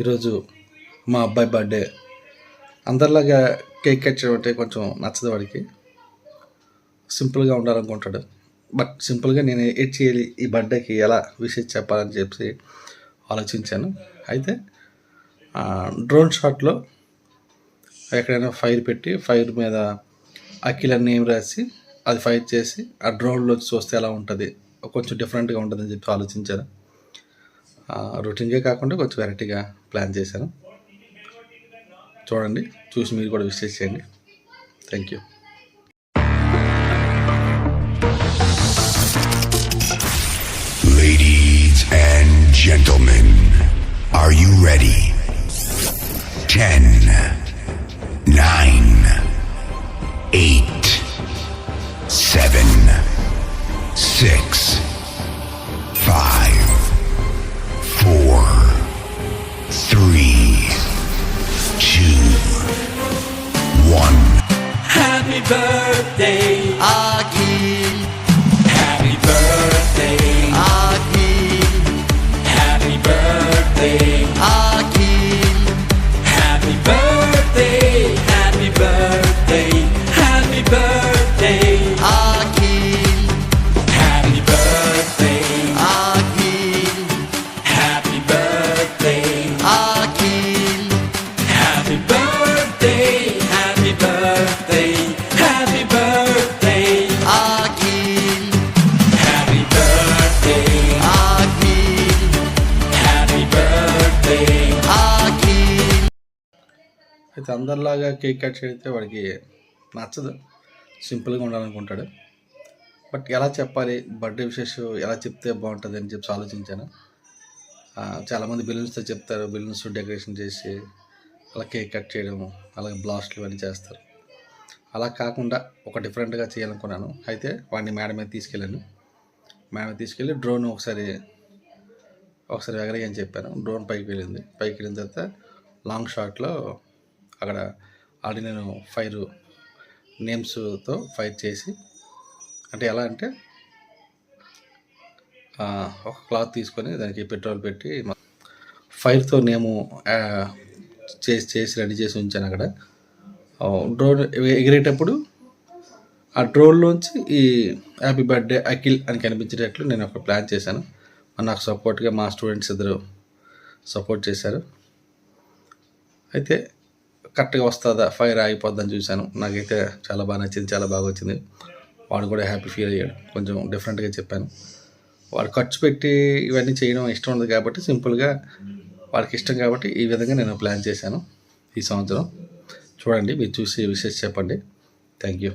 ఈరోజు మా అబ్బాయి బర్త్డే. అందరిలాగా కేక్ కట్ చేయడం అంటే కొంచెం నచ్చదు వాడికి. సింపుల్గా ఉండాలనుకుంటాడు. బట్ సింపుల్గా నేను ఏడ్ చేయాలి ఈ బర్త్డేకి ఎలా విషయం చెప్పాలని చెప్పి ఆలోచించాను. అయితే డ్రోన్ షాట్లో ఎక్కడైనా ఫైర్ పెట్టి ఫైర్ మీద అఖిల నేమ్ రాసి అది ఫైర్ చేసి ఆ డ్రోన్లో చూస్తే ఎలా ఉంటుంది కొంచెం డిఫరెంట్గా ఉంటుందని చెప్పి ఆలోచించాను. రొటీన్గా కాకుండా కొంచెం వెరైటీగా ప్లాన్ చేశాను. చూడండి చూసి మీరు కూడా విశ్లేష చేయండి. Thank you Ladies and gentlemen, are you ready? 10, 9, 8, birthday. I అయితే అందరిలాగా కేక్ కట్ చేస్తే వాడికి నచ్చదు. సింపుల్గా ఉండాలనుకుంటాడు. బట్ ఎలా చెప్పాలి? బర్త్డే విషెస్ ఎలా చెప్తే బాగుంటుంది అని చెప్పి ఆలోచించాను. చాలామంది బెలూన్స్తో చెప్తారు. బెలూన్స్ డెకరేషన్ చేసి అలా కేక్ కట్ చేయడం అలాగే బ్లాస్ట్లు ఇవన్నీ చేస్తారు. అలా కాకుండా ఒక డిఫరెంట్గా చేయాలనుకున్నాను. అయితే వాడిని మేడం మీద తీసుకెళ్ళాను. మేడం తీసుకెళ్ళి డ్రోన్ ఒకసారి ఒకసారి ఎగరేయని చెప్పాను. డ్రోన్ పైకి వెళ్ళింది. పైకి వెళ్ళిన తర్వాత లాంగ్ షాట్లో అక్కడ ఆల్రెడీ నేను ఫైర్ నేమ్స్తో ఫైర్ చేసి అంటే ఎలా అంటే ఒక క్లాత్ తీసుకొని దానికి పెట్రోల్ పెట్టి ఫైర్తో నేము చేసి చేసి రెడీ చేసి ఉంచాను అక్కడ. డ్రోన్ ఎగిరేటప్పుడు ఆ డ్రోన్లోంచి ఈ హ్యాపీ బర్త్డే అఖిల్ అని కనిపించేటట్లు నేను ఒక ప్లాన్ చేశాను. నాకు సపోర్ట్గా మా స్టూడెంట్స్ ఇద్దరు సపోర్ట్ చేశారు. అయితే కరెక్ట్గా వస్తుందా? ఫైర్ ఆగిపోద్దని చూశాను. నాకైతే చాలా బాగా నచ్చింది చాలా బాగా వచ్చింది. వాడు కూడా హ్యాపీ ఫీల్ అయ్యాడు. కొంచెం డిఫరెంట్గా చెప్పాను. వాడు ఖర్చు పెట్టి ఇవన్నీ చేయడం ఇష్టం ఉండదు కాబట్టి సింపుల్గా వాడికి ఇష్టం కాబట్టి ఈ విధంగా నేను ప్లాన్ చేశాను ఈ సంవత్సరం. చూడండి మీరు చూసి విషెస్ చెప్పండి. Thank you